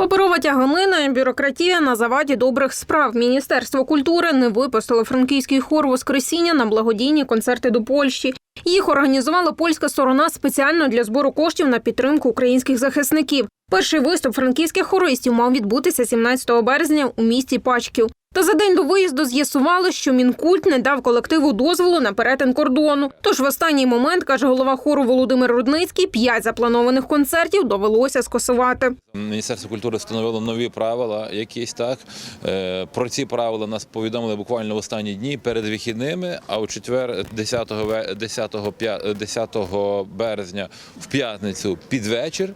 Паперова тяганина бюрократія на заваді добрих справ. Міністерство культури не випустило франківський хор Воскресіння на благодійні концерти до Польщі. Їх організувала польська сторона спеціально для збору коштів на підтримку українських захисників. Перший виступ франківських хористів мав відбутися 17 березня у місті Пачків. Та за день до виїзду з'ясували, що мінкульт не дав колективу дозволу на перетин кордону. Тож в останній момент, каже голова хору Володимир Рудницький, п'ять запланованих концертів довелося скасувати. Міністерство культури встановило нові правила, якісь так. Е, Про ці правила нас повідомили буквально в останні дні перед вихідними. А у четвер, 10, 10, п'я- 10 березня, в п'ятницю під вечір,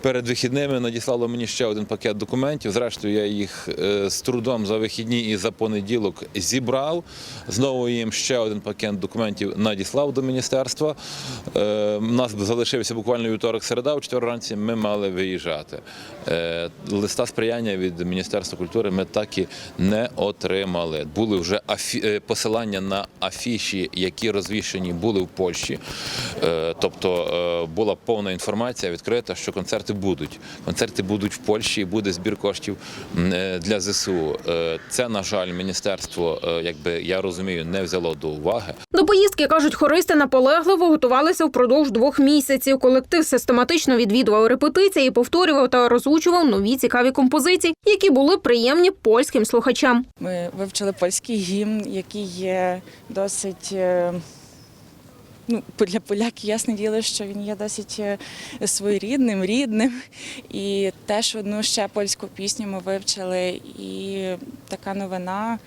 перед вихідними надіслало мені ще один пакет документів. Зрештою, я їх е, з трудом за вихідні і за понеділок зібрав. Знову їм ще один пакет документів надіслав до міністерства. Е, У нас залишився буквально вівторок середа, у четвер ранці ми мали виїжджати. Е, Листа сприяння від Міністерства культури ми так і не отримали. Були вже е, посилання на афіші, які розвішені були в Польщі. Е, Тобто е, була повна інформація відкрита, що концерти будуть. Концерти будуть в Польщі, і буде збір коштів е, для ЗСУ. Е, Це, на жаль, міністерство, е, якби я розумію, не взяло до уваги. До поїздки кажуть, хористи наполегливо готувалися впродовж двох місяців. Колектив систематично відвідував репетиції, повторював та розучував нові цікаві композиції, які були приємні польським слухачам. Ми вивчили польський гімн, який є досить. Ну, для поляків ясне діло, що він є досить е, своєрідним, рідним. І теж одну ще польську пісню ми вивчили. І така новина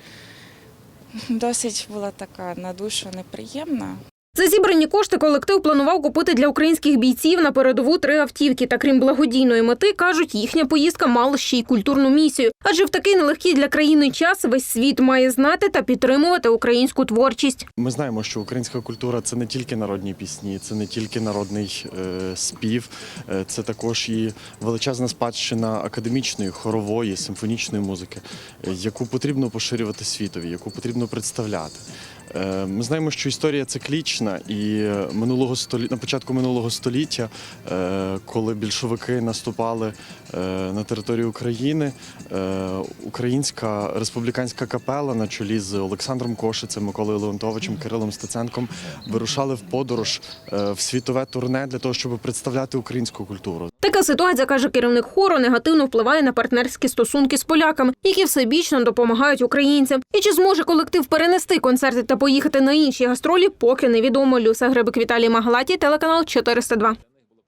досить була така на душу неприємна. За зібрані кошти колектив планував купити для українських бійців на передову три автівки. Та крім благодійної мети, кажуть, їхня поїздка мала ще й культурну місію. Адже в такий нелегкий для країни час весь світ має знати та підтримувати українську творчість. Ми знаємо, що українська культура це не тільки народні пісні, це не тільки народний е, спів, е, це також і величезна спадщина академічної, хорової, симфонічної музики, е, яку потрібно поширювати світові, яку потрібно представляти. Ми знаємо, що історія циклічна, і е, минулого столі... на початку минулого століття, е, коли більшовики наступали е, на територію України, українська республіканська капела на чолі з Олександром Кошицем, Миколою Леонтовичем, Кирилом Стеценком вирушали в подорож в світове турне для того, щоб представляти українську культуру. Така ситуація, каже керівник хору, негативно впливає на партнерські стосунки з поляками, які всебічно допомагають українцям. І чи зможе колектив перенести концерти та поїхати на інші гастролі, поки невідомо. Люса Грибик Віталій Магалаті, телеканал 402.